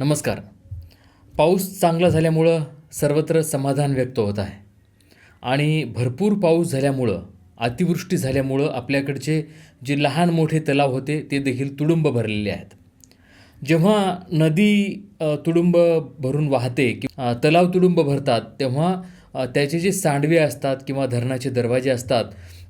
नमस्कार. पाऊस चांगला झाल्यामुळं सर्वत्र समाधान व्यक्त होत आहे. आणि भरपूर पाऊस झाल्यामुळं अतिवृष्टी झाल्यामुळं आपल्याकडचे जे लहान मोठे तलाव होते ते देखील तुडुंब भरलेले आहेत. जेव्हा नदी तुडुंब भरून वाहते कि तलाव तुडुंब भरतात तेव्हा त्याचे जे सांडवे असतात किंवा धरणाचे दरवाजे असतात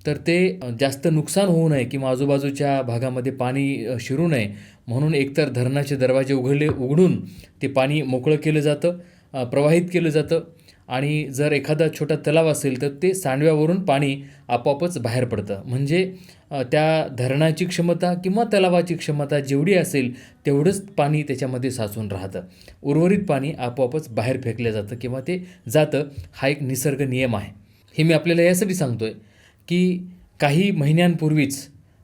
तर ते जास्त नुकसान होऊ नये किंवा आजूबाजूच्या भागामध्ये पाणी शिरू नये. म्हणून एकतर धरणाचे दरवाजे उघडले उघडून ते पाणी मोकळं केलं जातं प्रवाहित केलं जातं आणि जर एखादा छोटा तलाव असेल तर ते सांडव्यावरून पाणी आपोआपच बाहेर पडतं. म्हणजे त्या धरणाची क्षमता किंवा तलावाची क्षमता जेवढी असेल तेवढंच पाणी त्याच्यामध्ये साचून राहतं. उर्वरित पाणी आपोआपच बाहेर फेकलं जातं किंवा ते जातं. हा एक निसर्ग नियम आहे. हे मी आपल्याला यासाठी सांगतो आहे की काही महिन्यांपूर्वीच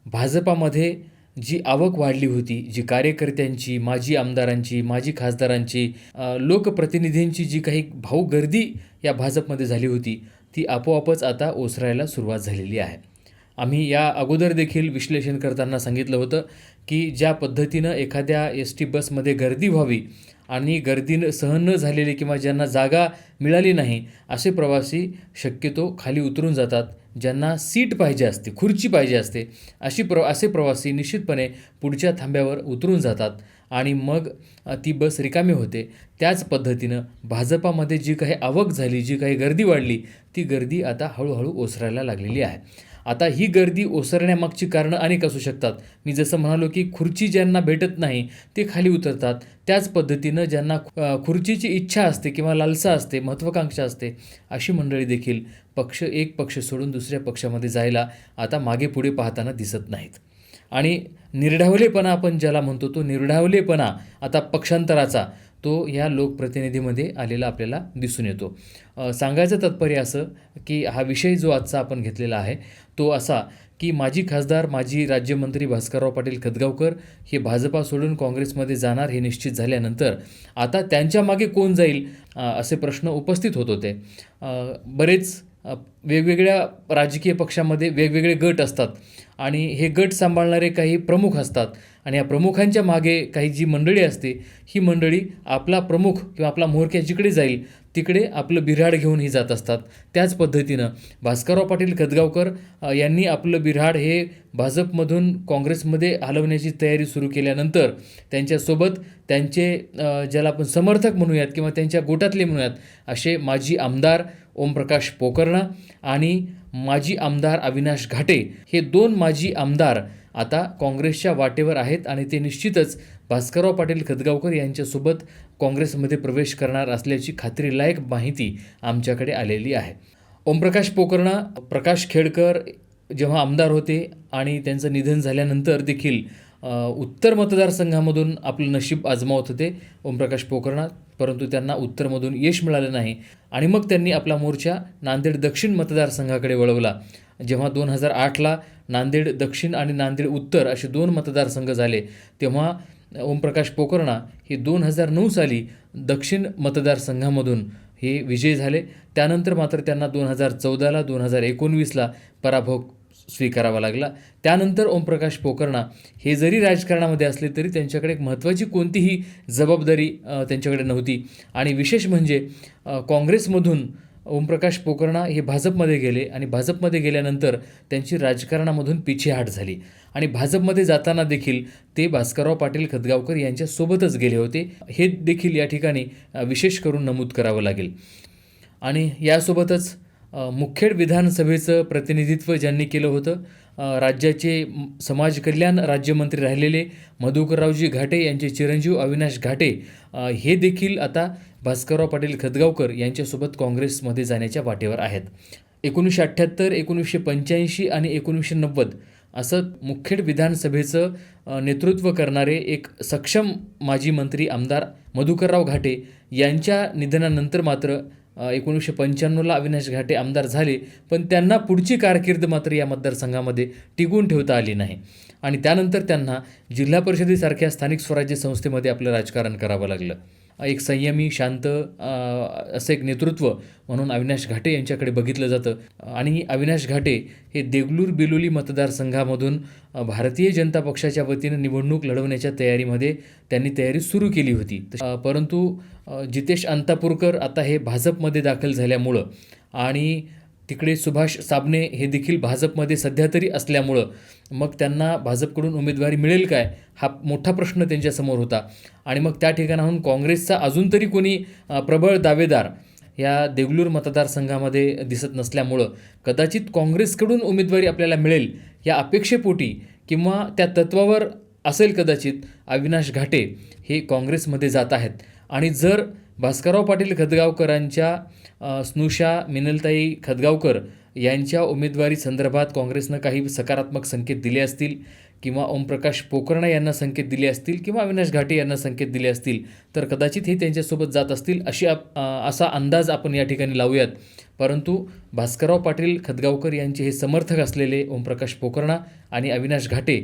भाजपामध्ये जी आवक वाढली होती जी कार्यकर्त्यांची माजी आमदारांची माजी खासदारांची लोकप्रतिनिधींची जी काही भाऊ गर्दी या भाजपमध्ये झाली होती ती आपोआपच आता ओसरायला सुरुवात झालेली आहे. आम्ही या अगोदर देखील विश्लेषण करताना सांगितलं होतं की ज्या पद्धतीनं एखाद्या एस टी बसमध्ये गर्दी व्हावी आणि गर्दी सहन न झालेले किंवा ज्यांना जागा मिळाली नाही असे प्रवासी शक्यतो खाली उतरून जातात. ज्यांना सीट पाहिजे असते खुर्ची पाहिजे असते अशी प्र असे प्रवासी निश्चितपणे पुढच्या थांब्यावर उतरून जातात आणि मग ती बस रिकामी होते. त्याच पद्धतीनं भाजपामध्ये जी काही आवक झाली जी काही गर्दी वाढली ती गर्दी आता हळूहळू ओसरायला लागलेली आहे. आता ही गर्दी ओसरण्यामागची कारणं अनेक असू शकतात. मी जसं म्हणालो की खुर्ची ज्यांना भेटत नाही ते खाली उतरतात. त्याच पद्धतीनं ज्यांना खुर्चीची इच्छा असते किंवा लालसा असते महत्त्वाकांक्षा असते अशी मंडळी देखील पक्ष एक पक्ष सोडून दुसऱ्या पक्षामध्ये जायला आता मागे पुढे पाहताना दिसत नाहीत. आणि निर्ढावलेपणा आपण ज्याला म्हणतो तो निर्ढावलेपणा आता पक्षांतराचा तो या लोकप्रतिनिधीमध्ये आलेला आपल्याला दिसून येतो. सांगायचं तात्पर्य असं की हा विषय जो आजचा आपण घेतलेला आहे तो असा की माजी खासदार माजी राज्यमंत्री भास्करराव पाटील खदगावकर हे भाजपा सोडून काँग्रेसमध्ये जाणार हे निश्चित झाल्यानंतर आता त्यांच्या मागे कोण जाईल असे प्रश्न उपस्थित होत होते. बरेच वेगवेगळ्या राजकीय पक्षामध्ये वेगवेगळे गट असतात. आणि हे गट सांभाळणारे काही प्रमुख असतात. आणि या प्रमुखांच्या मागे काही जी मंडळी असते ही मंडळी आपला प्रमुख किंवा आपला म्होरक्या जिकडे जाईल तिकडे आपलं बिऱ्हाड घेऊनही जात असतात. त्याच पद्धतीनं भास्करराव पाटील खदगावकर यांनी आपलं बिऱ्हाड हे भाजपमधून काँग्रेसमध्ये हलवण्याची तयारी सुरू केल्यानंतर त्यांच्यासोबत त्यांचे ज्याला आपण समर्थक म्हणूयात किंवा त्यांच्या गोटातले म्हणूयात असे माजी आमदार ओमप्रकाश पोकर्णा आणि माजी आमदार अविनाश घाटे हे दोन माजी आमदार आता काँग्रेसच्या वाटेवर आहेत आणि ते निश्चितच भास्करराव पाटील खदगावकर यांच्यासोबत काँग्रेसमध्ये प्रवेश करणार असल्याची खात्रीलायक माहिती आमच्याकडे आलेली आहे. ओमप्रकाश पोकर्णा प्रकाश खेडकर जेव्हा आमदार होते आणि त्यांचं निधन झाल्यानंतर देखील उत्तर मतदारसंघामधून आपलं नशीब आजमावत होते ओमप्रकाश पोकर्णा परंतु त्यांना उत्तरमधून यश मिळालं नाही. आणि मग त्यांनी आपला मोर्चा नांदेड दक्षिण मतदारसंघाकडे वळवला. जेव्हा दोन हजार आठला नांदेड दक्षिण आणि नांदेड उत्तर असे दोन मतदारसंघ झाले तेव्हा ओमप्रकाश पोकर्णा हे दोन हजार नऊ साली दक्षिण मतदारसंघामधून हे विजयी झाले. त्यानंतर मात्र त्यांना दोन हजार चौदाला दोन हजार एकोणवीसला पराभव स्वीकारावा लागला. त्यानंतर ओमप्रकाश पोकर्णा हे जरी राजकारणामध्ये असले तरी त्यांच्याकडे एक महत्त्वाची कोणतीही जबाबदारी त्यांच्याकडे नव्हती. आणि विशेष म्हणजे काँग्रेसमधून ओमप्रकाश पोकर्णा हे भाजपमध्ये गेले आणि भाजपमध्ये गेल्यानंतर त्यांची राजकारणामधून पिछेहाट झाली. आणि भाजपमध्ये जाताना देखील ते भास्करराव पाटील खदगावकर यांच्यासोबतच गेले होते. हे देखील या ठिकाणी विशेष करून नमूद करावं लागेल. आणि यासोबतच मुखेड विधानसभेचं प्रतिनिधित्व ज्यांनी केलं होतं राज्याचे समाज कल्याण राज्यमंत्री राहिलेले मधुकररावजी घाटे यांचे चिरंजीव अविनाश घाटे हे देखील आता भास्करराव पाटील खदगावकर यांच्यासोबत काँग्रेसमध्ये जाण्याच्या वाटेवर आहेत. एकोणीसशे अठ्ठ्याहत्तर एकोणीसशे पंच्याऐंशी आणि एकोणीसशे नव्वद असं मुखेड विधानसभेचं नेतृत्व करणारे एक सक्षम माजी मंत्री आमदार मधुकरराव घाटे यांच्या निधनानंतर मात्र एकोणीसशे पंच्याण्णवला अविनाश घाटे आमदार झाले पण त्यांना पुढची कारकीर्द मात्र या मतदारसंघामध्ये टिकून ठेवता आली नाही. आणि त्यानंतर त्यांना जिल्हा परिषदेसारख्या स्थानिक स्वराज्य संस्थेमध्ये आपलं राजकारण करावं लागलं. एक संयमी शांत असं एक नेतृत्व म्हणून अविनाश घाटे यांच्याकडे बघितलं जातं. आणि अविनाश घाटे हे देगलूर बिलोली मतदारसंघामधून भारतीय जनता पक्षाच्या वतीनं निवडणूक लढवण्याच्या तयारीमध्ये त्यांनी तयारी सुरू केली होती. परंतु जितेश अंतापूरकर आता हे भाजपमध्ये दाखल झाल्यामुळं आणि तिकडे सुभाष साबणे हे देखील भाजपमध्ये सध्या तरी असल्यामुळं मग त्यांना भाजपकडून उमेदवारी मिळेल काय? हा मोठा प्रश्न त्यांच्यासमोर होता. आणि मग त्या ठिकाणाहून काँग्रेसचा अजून तरी कोणी प्रबळ दावेदार या देगलूर मतदारसंघामध्ये दिसत नसल्यामुळं कदाचित काँग्रेसकडून उमेदवारी आपल्याला मिळेल या अपेक्षेपोटी किंवा त्या तत्वावर असेल कदाचित अविनाश घाटे हे काँग्रेसमध्ये जात आहेत. आणि जर भास्करराव पाटील खदगावकरांच्या स्नुषा मिनलताई खदगावकर यांच्या उमेदवारी संदर्भात काँग्रेसनं काही सकारात्मक संकेत दिले असतील. किंवा ओमप्रकाश पोकर्णे यांना संकेत दिले असतील किंवा अविनाश घाटे यांना संकेत दिले असतील तर कदाचित हे त्यांच्यासोबत जात असतील अशी आप- असा अंदाज आपण या ठिकाणी लावूयात. परंतु भास्करराव पाटील खदगावकर यांचे हे समर्थक असलेले ओमप्रकाश पोकर्णा आणि अविनाश घाटे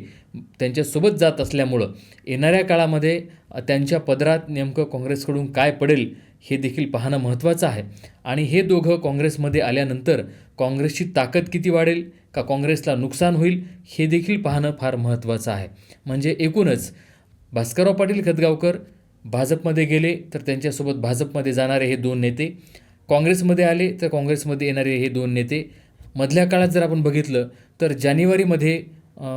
त्यांच्यासोबत जात असल्यामुळं येणाऱ्या काळामध्ये त्यांच्या पदरात नेमकं काँग्रेसकडून काय पडेल हे देखील पाहणं महत्त्वाचं आहे. आणि हे दोघं काँग्रेसमध्ये आल्यानंतर काँग्रेसची ताकद किती वाढेल? का काँग्रेसला नुकसान होईल? हे देखील पाहणं फार महत्त्वाचं आहे. म्हणजे एकूणच भास्करराव पाटील खदगावकर भाजपमध्ये गेले तर त्यांच्यासोबत भाजपमध्ये जाणारे हे दोन नेते काँग्रेसमध्ये आले तर काँग्रेसमध्ये येणारे हे दोन नेते. मधल्या काळात जर आपण बघितलं तर जानेवारीमध्ये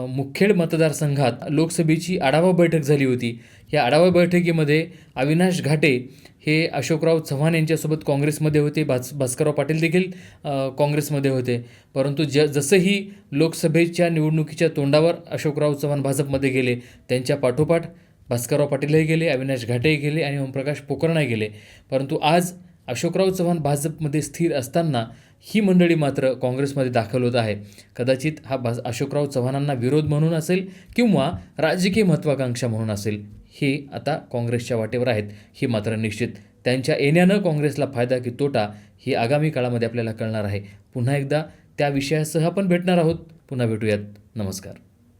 मुखेड मतदारसंघात लोकसभेची आढावा बैठक झाली होती. या आढावा बैठकीमध्ये अविनाश घाटे हे अशोकराव चव्हाण यांच्यासोबत काँग्रेसमध्ये होते भास भास्करराव पाटील देखील काँग्रेसमध्ये होते. परंतु ज जसंही लोकसभेच्या निवडणुकीच्या तोंडावर अशोकराव चव्हाण भाजपमध्ये गेले त्यांच्या पाठोपाठ भास्करराव पाटीलही गेले अविनाश घाटेही गेले आणि ओमप्रकाश पोकर्णाही गेले. परंतु आज अशोकराव चव्हाण भाजपमध्ये स्थिर असताना ही मंडळी मात्र काँग्रेसमध्ये दाखल होत आहे. कदाचित हा भाज अशोकराव चव्हाणांना विरोध म्हणून असेल किंवा राजकीय महत्त्वाकांक्षा म्हणून असेल. हे आता काँग्रेसच्या वाटेवर आहेत. हे मात्र निश्चित. त्यांच्या येण्यानं काँग्रेसला फायदा की तोटा हे आगामी काळामध्ये आपल्याला कळणार आहे. पुन्हा एकदा त्या विषयासह आपण भेटणार आहोत. पुन्हा भेटूयात. नमस्कार.